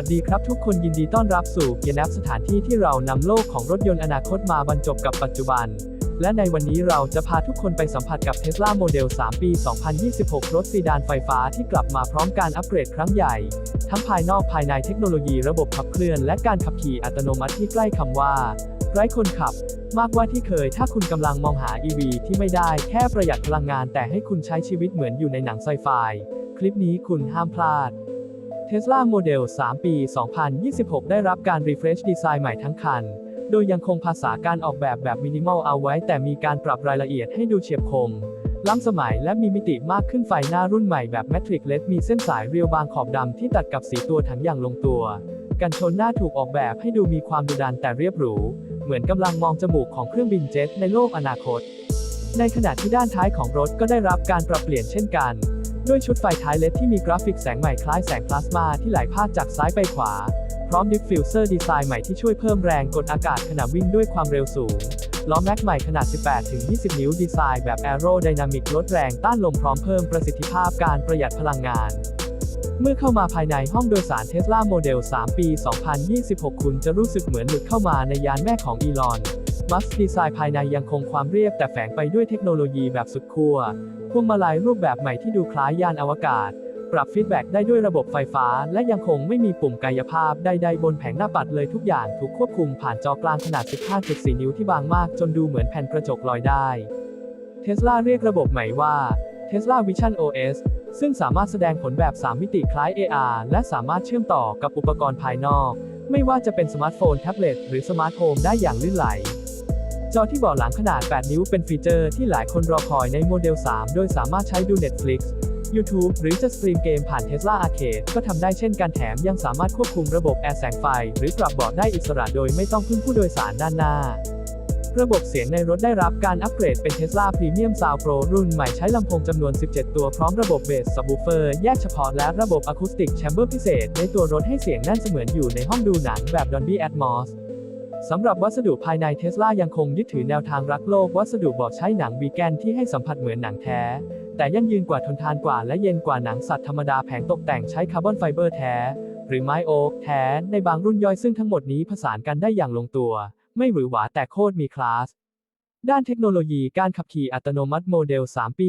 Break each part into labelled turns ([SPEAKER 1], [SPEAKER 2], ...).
[SPEAKER 1] วัสดีครับทุกคนยินดีต้อนรับสู่เกียร์แนบสถานที่ที่เรานำโลกของรถยนต์อนาคตมาบรรจบกับปัจจุบัน และในวันนี้เราจะพาทุกคนไปสัมผัสกับ Tesla Model 3 ปี 2026 รถซีดานไฟฟ้าที่กลับมาพร้อมการอัปเกรดครั้งใหญ่ ทั้งภายนอกภายในเทคโนโลยีระบบขับเคลื่อนและการขับขี่อัตโนมัติที่ใกล้คำว่า ไร้คนขับ มากกว่าที่เคยถ้าคุณกำลังมองหา EV ที่ไม่ได้แค่ประหยัดพลังงานแต่ให้คุณใช้ชีวิตเหมือนอยู่ในหนังไซไฟคลิปนี้คุณห้ามพลาด Tesla Model 3 ปี 2026 ได้รับการ refresh ดีไซน์ใหม่ทั้งคัน โดยยังคงภาษาการออกแบบแบบมินิมอลเอาไว้ แต่มีการปรับรายละเอียดให้ดูเฉียบคม ล้ำสมัยและมีมิติมากขึ้นไฟหน้ารุ่นใหม่แบบ Matrix LED มีเส้นสายเรียวบางขอบดำที่ตัดกับสีตัวถังอย่างลงตัว กันชนหน้าถูกออกแบบให้ดูมีความดุดันแต่เรียบหรู เหมือนกำลังมองจมูกของเครื่องบินเจ็ตในโลกอนาคต ในขณะที่ด้านท้ายของรถก็ได้รับการปรับเปลี่ยนเช่นกัน ด้วยชุดไฟท้ายเลดที่มีกราฟิกแสงใหม่คล้ายแสงพลาสมาที่ไหลพาดจากซ้ายไปขวา พร้อมดิฟฟิวเซอร์ดีไซน์ใหม่ที่ช่วยเพิ่มแรงกดอากาศขณะวิ่งด้วยความเร็วสูง ล้อแม็กใหม่ขนาด 18-20 นิ้วดีไซน์แบบแอโรไดนามิกลดแรงต้านลมพร้อมเพิ่มประสิทธิภาพการประหยัดพลังงานเมื่อเข้ามาภายในห้องโดยสาร Tesla Model 3ปี 2026 คุณจะรู้สึกเหมือนหลุดเข้ามาในยานแม่ของอีลอน มัสดีไซน์ภายในยังคงความเรียบแต่แฝงไปด้วยเทคโนโลยีแบบสุดขั้ว พวงมาลัยรูปแบบใหม่ที่ดูคล้ายยานอวกาศ ปรับฟีดแบ็กได้ด้วยระบบไฟฟ้า และยังคงไม่มีปุ่มกายภาพใดๆบนแผงหน้าปัดเลยทุกอย่างถูกควบคุมผ่านจอกลางขนาด 15.4 นิ้วที่บางมากจนดูเหมือนแผ่นกระจกลอยได้เทสลาเรียกระบบใหม่ว่า Tesla Vision OS ซึ่งสามารถแสดงผลแบบ 3 มิติคล้าย AR และสามารถเชื่อมต่อกับอุปกรณ์ภายนอก ไม่ว่าจะเป็นสมาร์ทโฟน แท็บเล็ต หรือสมาร์ทโฮมได้อย่างลื่นไหล อที่เบาะหลังขนาด 8 นิ้วเป็นฟีเจอร์ที่หลายคนรอคอยในโมเดล 3 โดยสามารถใช้ดู Netflix YouTube หรือจะสตรีมเกมผ่าน Tesla Arcade ก็ทำได้เช่นกันแถมยังสามารถควบคุมระบบแอร์แสงไฟ หรือปรับเบาะได้อิสระโดยไม่ต้องพึ่งผู้โดยสารด้านหน้า ระบบเสียงในรถได้รับการอัปเกรดเป็น Tesla Premium Sound Pro รุ่นใหม่ใช้ลำโพงจำนวน 17 ตัวพร้อมระบบเบสซับวูเฟอร์แยกเฉพาะและระบบอะคูสติกแชมเบอร์พิเศษ ในตัวรถให้เสียงแน่นเสมือนอยู่ในห้องดูหนังแบบ Dolby Atmos สำหรับวัสดุภายในเทสลายังคงยึดถือแนวทางรักโลก วัสดุบอกใช้หนังวีแกนที่ให้สัมผัสเหมือนหนังแท้ แต่ยั่งยืนกว่าทนทานกว่าและเย็นกว่าหนังสัตว์ธรรมดาแผงตกแต่งใช้คาร์บอนไฟเบอร์แท้ หรือไม้โอ๊กแท้ในบางรุ่นย่อยซึ่งทั้งหมดนี้ผสานกันได้อย่างลงตัว ไม่หวือหวาแต่โคตรมีคลาส ด้านเทคโนโลยีการขับขี่อัตโนมัติโมเดล 3 ปี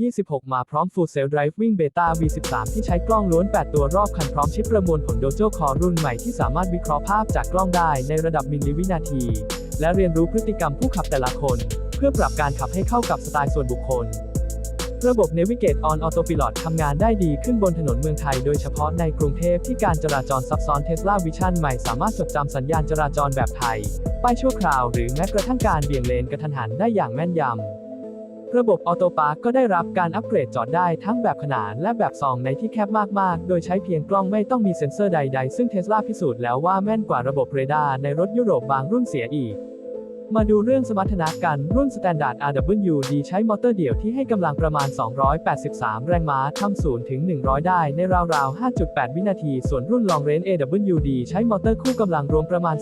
[SPEAKER 1] 2026 มาพร้อม Full Self Driving Beta V13 ที่ใช้กล้องล้วน 8 ตัวรอบคันพร้อมชิปประมวลผล Dojo Core รุ่นใหม่ที่สามารถวิเคราะห์ภาพจากกล้องได้ในระดับมิลลิวินาที และเรียนรู้พฤติกรรมผู้ขับแต่ละคน เพื่อปรับการขับให้เข้ากับสไตล์ส่วนบุคคล ระบบ Navigate on Autopilot ทำงานได้ดีขึ้นบนถนนเมืองไทยโดยเฉพาะในกรุงเทพที่การจราจรซับซ้อน Tesla Vision ใหม่สามารถจดจำสัญญาณจราจรแบบไทย ป้ายชั่วคราวหรือแม้กระทั่งการเบี่ยงเลนกระทันหันได้อย่างแม่นยำ ระบบออโตพาร์กก็ได้รับการอัปเกรดจอดได้ทั้งแบบขนานและแบบซองในที่แคบมาก ๆ โดยใช้เพียงกล้องไม่ต้องมีเซ็นเซอร์ใด ๆ ซึ่งเทสลาพิสูจน์แล้วว่าแม่นกว่าระบบเรดาร์ในรถยุโรปบางรุ่นเสียอีก มาดูเรื่องสมรรถนะกัน รุ่น Standard RWD ใช้มอเตอร์เดี่ยวที่ให้กำลังประมาณ 283 แรงม้าทำ0ถึง 100 ได้ในราวๆ 5.8 วินาที ส่วนรุ่น Long Range AWD ใช้มอเตอร์คู่กำลังรวมประมาณ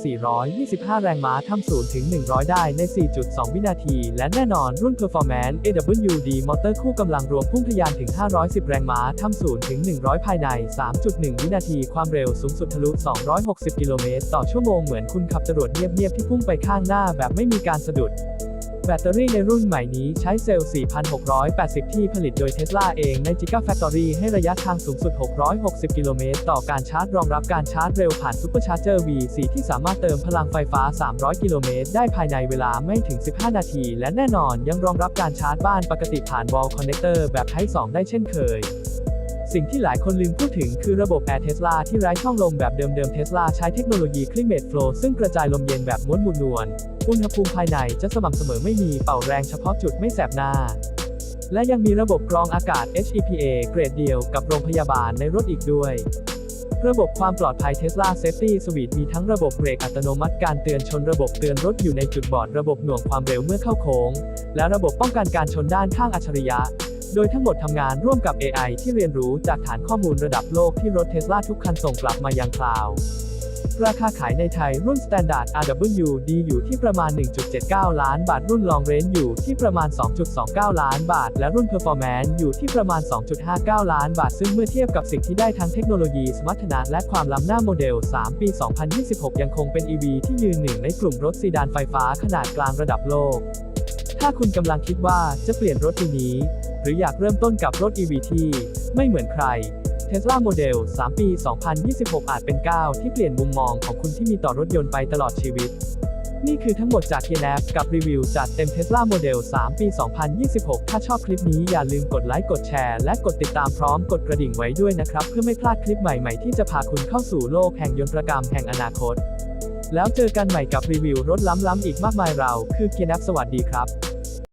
[SPEAKER 1] 425 แรงม้าทำ0ถึง 100 ได้ใน 4.2 วินาที และแน่นอนรุ่น Performance AWD มอเตอร์คู่กำลังรวมพุ่งทะยานถึง 510 แรงม้าทำ0ถึง 100 ภายใน 3.1 วินาที ความเร็วสูงสุดทะลุ 260 กิโลเมตรต่อชั่วโมงเหมือนคุณขับจรวดเงียบๆที่พุ่งไปข้างหน้าแบบไม่มีการสะดุด แบตเตอรี่ในรุ่นใหม่นี้ใช้เซลล์ 4,680 ที่ผลิตโดยเทสลาเองใน Gigafactory ให้ระยะทางสูงสุด 660 กิโลเมตร ต่อการชาร์จรองรับการชาร์จเร็วผ่าน Supercharger V4 ที่สามารถเติมพลังไฟฟ้า 300 กิโลเมตร ได้ภายในเวลาไม่ถึง 15 นาที และแน่นอนยังรองรับการชาร์จบ้านปกติผ่าน Wall Connector แบบ Type 2 ได้เช่นเคยสิ่งที่หลายคนลืมพูดถึงคือระบบ Air Tesla ที่ไร้ช่องลมแบบเดิมๆ Tesla ใช้เทคโนโลยี Climate Flow ซึ่งกระจายลมเย็นแบบม้วนมูนวล อุณหภูมิภายในจะสม่ำเสมอไม่มีเป่าแรงเฉพาะจุดไม่แสบหน้า และยังมีระบบกรองอากาศ HEPA เกรดเดียวกับโรงพยาบาลในรถอีกด้วย ระบบความปลอดภัย Tesla Safety Suite มีทั้งระบบเบรกอัตโนมัติการเตือนชนระบบเตือนรถอยู่ในจุดบอดระบบหน่วงความเร็วเมื่อเข้าโค้ง และระบบป้องกันการชนด้านข้างอัจฉริยะโดยทั้งหมดทำงานร่วมกับ AI ที่เรียนรู้จากฐานข้อมูลระดับโลกที่รถเทสลาทุกคันส่งกลับมายังคลาวด์ ราคาขายในไทยรุ่น Standard RWD อยู่ที่ประมาณ 1.79 ล้านบาท รุ่น Long Range อยู่ที่ประมาณ 2.29 ล้านบาท และรุ่น Performance อยู่ที่ประมาณ 2.59 ล้านบาท ซึ่งเมื่อเทียบกับสิ่งที่ได้ทั้งเทคโนโลยีสมรรถนะและความล้ำหน้าโมเดล 3 ปี 2026 ยังคงเป็น EV ที่ยืนหนึ่งในกลุ่มรถซีดานไฟฟ้าขนาดกลางระดับโลก ถ้าคุณกำลังคิดว่าจะเปลี่ยนรถปีนี้ หรืออยากเริ่มต้นกับรถ EV ที่ไม่เหมือนใคร Tesla Model 3 ปี 2026 อาจเป็นก้าวที่เปลี่ยนมุมมองของคุณที่มีต่อรถยนต์ไปตลอดชีวิต นี่คือทั้งหมดจาก k n a p กับรีวิวจัดเต็ม Tesla Model 3 ปี 2026 ถ้าชอบคลิปนี้อย่าลืมกดไลค์ กดแชร์ และกดติดตามพร้อมกดกระดิ่งไว้ด้วยนะครับ เพื่อไม่พลาดคลิปใหม่ ๆ ที่จะพาคุณเข้าสู่โลกแห่งยนตรกรรมแห่งอนาคต แล้วเจอกันใหม่กับรีวิวรถล้ำๆอีกมากมายเรา คือ k n a p สวัสดีครับ